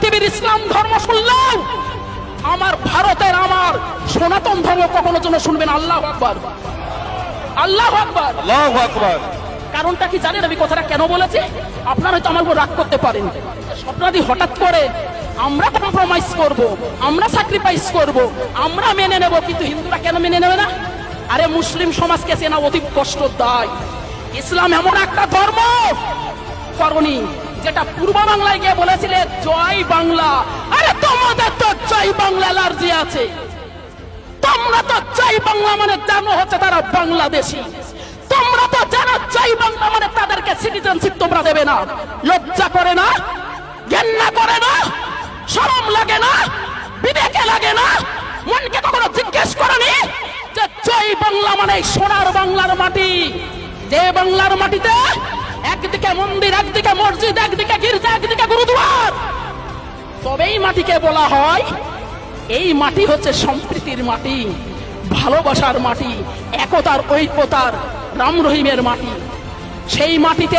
পৃথিবীর ইসলাম ধর্ম শুনলেও আমার ভারতের আমার সনাতন ধর্ম কখনো যেন শুনবেন আল্লাহ আকবর। আল্লাহ আকবর। আল্লাহু আকবার। কারণটা কি জানেন আমি কথাটা কেন বলেছি? আপনারা হয়তো আমার উপর রাগ করতে পারেন। স্বপ্নাদি হঠাৎ করে আমরা কম্প্রোমাইজ করব আমরা স্যাক্রিফাইস করব আমরা মেনে নেব কিন্তু হিন্দুরা কেন মেনে নেবে না? আরে মুসলিম সমাজকে চেনা অতি কষ্ট দেয়। ইসলাম এমন একটা ধর্ম করণী। যেটা পূর্ব বাংলায় গিয়ে বলেছিলে, জয় বাংলা। আরে তোমাদের তো জয় বাংলা অ্যালার্জি আছে। তোমরা তো চাই বাংলা মানে জানো হচ্ছে তারা বাংলাদেশি। তোমরা তো জানো চাই বাংলা মানে তাদেরকে সিটিজেনশিপ তোমরা দেবে না। লজ্জা করে না, ঘেন্না করে না, শরম লাগে না, বিবেকে লাগে না। মনকে কখনো জিজ্ঞেস করনি যে জয় বাংলা মানে সোনার বাংলার মাটি? যে বাংলার মাটিতে একদিকে মন্দির, একদিকে মসজিদ, একদিকে গির্জা, একদিকে গুরুদুয়ার। তবেই মাটিকে বলা হয়, এই মাটি হচ্ছে সম্প্রীতির মাটি, ভালোবাসার মাটি, একতার, ঐক্যতার, রাম রহিমের মাটি। সেই মাটিতে